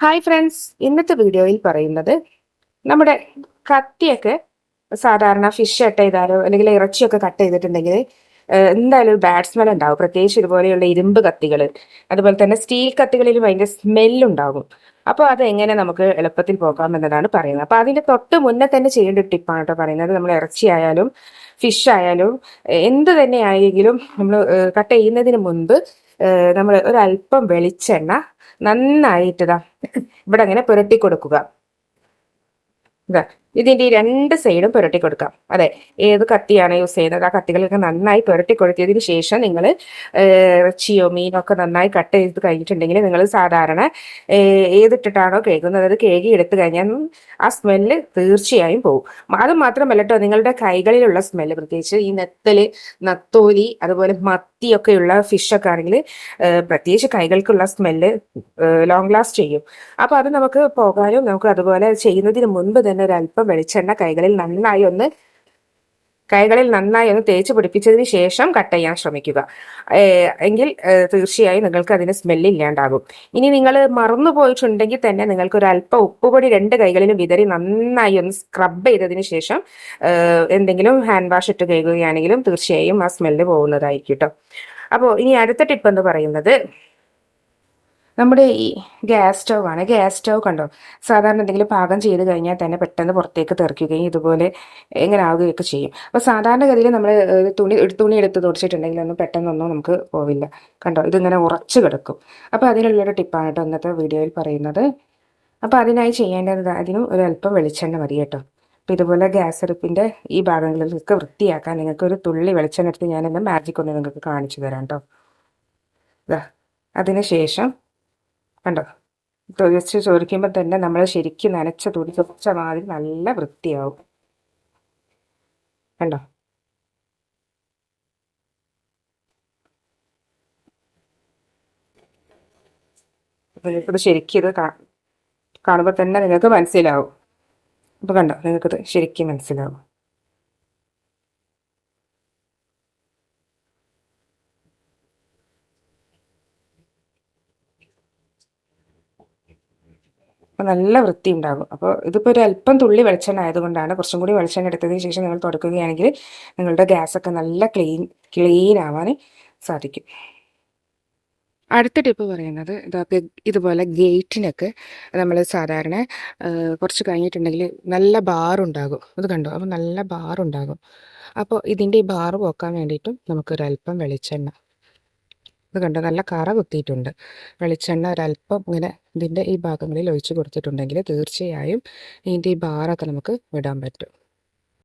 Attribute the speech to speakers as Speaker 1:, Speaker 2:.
Speaker 1: Hi friends ഇന്നത്തെ വീഡിയോയിൽ പറയുന്നത് നമ്മുടെ കത്തിയൊക്കെ സാധാരണ ഫിഷ് കട്ട് ചെയ്താലോ അല്ലെങ്കിൽ ഇറച്ചിയൊക്കെ കട്ട് ചെയ്തിട്ടുണ്ടെങ്കിൽ എന്തായാലും ഒരു ബാഡ് സ്മെൽ ഉണ്ടാവും. പ്രത്യേകിച്ച് ഇതുപോലെയുള്ള ഇരുമ്പ് കത്തികൾ അതുപോലെ തന്നെ സ്റ്റീൽ കത്തികളിലും അതിന്റെ സ്മെല്ലുണ്ടാകും അപ്പോൾ അത് എങ്ങനെ നമുക്ക് എളുപ്പത്തിൽ പോകാം എന്നതാണ് പറയുന്നത്. അപ്പോൾ അതിന്റെ തൊട്ട് മുന്നേ തന്നെ ചെയ്യേണ്ട ഒരു ടിപ്പാണ് കേട്ടോ പറയുന്നത്. നമ്മൾ ഇറച്ചി ആയാലും ഫിഷ് ആയാലും എന്ത് തന്നെ ആയെങ്കിലും നമ്മൾ കട്ട് ചെയ്യുന്നതിന് മുൻപ് നമ്മൾ ഒരല്പം വെളിച്ചെണ്ണ നന്നായിട്ട് ഇവിടെ അങ്ങനെ പുരട്ടി കൊടുക്കുക. ഇതിന്റെ ഈ രണ്ട് സൈഡും പുരട്ടി കൊടുക്കാം. അതെ ഏത് കത്തിയാണ് യൂസ് ചെയ്യുന്നത്? ആ കത്തികളൊക്കെ നന്നായി പുരട്ടി കൊടുത്തതിന് ശേഷം നിങ്ങൾ ഇറച്ചിയോ മീനോ ഒക്കെ നന്നായി കട്ട് ചെയ്ത് കഴിഞ്ഞിട്ടുണ്ടെങ്കിൽ നിങ്ങൾ സാധാരണ ഏതിട്ടിട്ടാണോ കേൾക്കുന്നത്? അത് കേകി എടുത്തു കഴിഞ്ഞാൽ ആ സ്മെല്ല് തീർച്ചയായും പോകും. അത് മാത്രമല്ല കേട്ടോ നിങ്ങളുടെ കൈകളിലുള്ള സ്മെല്ല് പ്രത്യേകിച്ച് ഈ നെത്തൽ നത്തോലി അതുപോലെ മത്തിയൊക്കെയുള്ള ഫിഷൊക്കെ ആണെങ്കിൽ പ്രത്യേകിച്ച് കൈകൾക്കുള്ള സ്മെല്ല് ലോങ് ലാസ്റ്റ് ചെയ്യും. അപ്പോൾ അത് നമുക്ക് പോകാനും നമുക്ക് അതുപോലെ ചെയ്യുന്നതിന് മുൻപ് തന്നെ ഒരു അല്പം വെളിച്ചെണ്ണ കൈകളിൽ നന്നായി ഒന്ന് കൈകളിൽ നന്നായി ഒന്ന് തേച്ച് പിടിപ്പിച്ചതിന് ശേഷം കട്ട് ചെയ്യാൻ ശ്രമിക്കുക. എങ്കിൽ തീർച്ചയായും നിങ്ങൾക്ക് അതിന് സ്മെല്ല് ഇല്ലാണ്ടാകും. ഇനി നിങ്ങൾ മറന്നു പോയിട്ടുണ്ടെങ്കിൽ തന്നെ നിങ്ങൾക്ക് ഒരു അല്പം ഉപ്പുപൊടി രണ്ട് കൈകളിലും വിതറി നന്നായി ഒന്ന് സ്ക്രബ് ചെയ്തതിന് ശേഷം എന്തെങ്കിലും ഹാൻഡ് വാഷ് ഇട്ട് കഴുകുകയാണെങ്കിലും തീർച്ചയായും ആ സ്മെല്ല് പോകുന്നതായിരിക്കും കേട്ടോ അപ്പോൾ ഇനി അടുത്ത ടിപ്പ് എന്ന് പറയുന്നത് നമ്മുടെ ഈ ഗ്യാസ് സ്റ്റൗ ആണ്. ഗ്യാസ് സ്റ്റൗ കണ്ടോ? സാധാരണ എന്തെങ്കിലും പാകം ചെയ്ത് കഴിഞ്ഞാൽ തന്നെ പെട്ടെന്ന് പുറത്തേക്ക് തെറിക്കുകയും ഇതുപോലെ എങ്ങനെ ആവുകയൊക്കെ ചെയ്യും. അപ്പോൾ സാധാരണഗതിയിൽ നമ്മൾ തുണി തുണി എടുത്ത് തുടച്ചിട്ടുണ്ടെങ്കിൽ ഒന്നും പെട്ടെന്നൊന്നും നമുക്ക് പോവില്ല. കണ്ടോ? ഇതിങ്ങനെ ഉറച്ചു കിടക്കും. അപ്പോൾ അതിനുള്ളൊരു ടിപ്പാണ് കേട്ടോ ഇന്നത്തെ വീഡിയോയിൽ പറയുന്നത്. അപ്പോൾ അതിനായി ചെയ്യേണ്ടത് അതിനും ഒരു അല്പം വെളിച്ചെണ്ണ മതി കേട്ടോ. അപ്പോൾ ഇതുപോലെ ഗ്യാസ് അടുപ്പിന്റെ ഈ ഭാഗങ്ങളിലൊക്കെ വൃത്തിയാക്കാൻ നിങ്ങൾക്ക് ഒരു തുള്ളി വെളിച്ചെണ്ണ എടുത്ത് ഞാനെന്നെ മാജിക് ഒന്ന് നിങ്ങൾക്ക് കാണിച്ചു തരാം കേട്ടോ. അതിനുശേഷം ശേഷം കണ്ടോ? തൊഴിച്ച് ചൊരിക്കുമ്പോൾ തന്നെ നമ്മൾ ശരിക്കും നനച്ച തുണി കുറച്ച മാതിരി നല്ല വൃത്തിയാവും. കണ്ടോ? നിങ്ങൾക്കിത് ശരിക്കും ഇത് കാണുമ്പോൾ തന്നെ നിങ്ങൾക്ക് മനസ്സിലാവും. അപ്പോൾ കണ്ടോ? നിങ്ങൾക്കിത് ശരിക്കും മനസ്സിലാവും. അപ്പോൾ നല്ല വൃത്തി ഉണ്ടാകും. അപ്പോൾ ഇതിപ്പോൾ ഒരു അല്പം തുള്ളി വെളിച്ചെണ്ണ ആയതുകൊണ്ടാണ് കുറച്ചും കൂടി വെളിച്ചെണ്ണ എടുത്തതിന് ശേഷം നിങ്ങൾ തുടക്കുകയാണെങ്കിൽ നിങ്ങളുടെ ഗ്യാസൊക്കെ നല്ല ക്ലീൻ ക്ലീൻ ആവാൻ സാധിക്കും. അടുത്ത ടിപ്പ് പറയുന്നത് ഇതൊക്കെ ഇതുപോലെ ഗേറ്റിനൊക്കെ നമ്മൾ സാധാരണ കുറച്ച് കഴിഞ്ഞിട്ടുണ്ടെങ്കിൽ നല്ല ബാറുണ്ടാകും ഇത് കണ്ടോ? അപ്പോൾ നല്ല ബാറുണ്ടാകും അപ്പോൾ ഇതിന്റെ ഈ ബാറ് പോക്കാൻ വേണ്ടിയിട്ടും നമുക്കൊരല്പം വെളിച്ചെണ്ണ ഇത് കണ്ടോ നല്ല കറ കുത്തിയിട്ടുണ്ട്. വെളിച്ചെണ്ണ ഒരല്പം ഇങ്ങനെ ഇതിന്റെ ഈ ഭാഗങ്ങളിൽ ഒഴിച്ച് കൊടുത്തിട്ടുണ്ടെങ്കിൽ തീർച്ചയായും ഇതിന്റെ ഈ ബാറൊക്കെ നമുക്ക് വിടാൻ പറ്റും.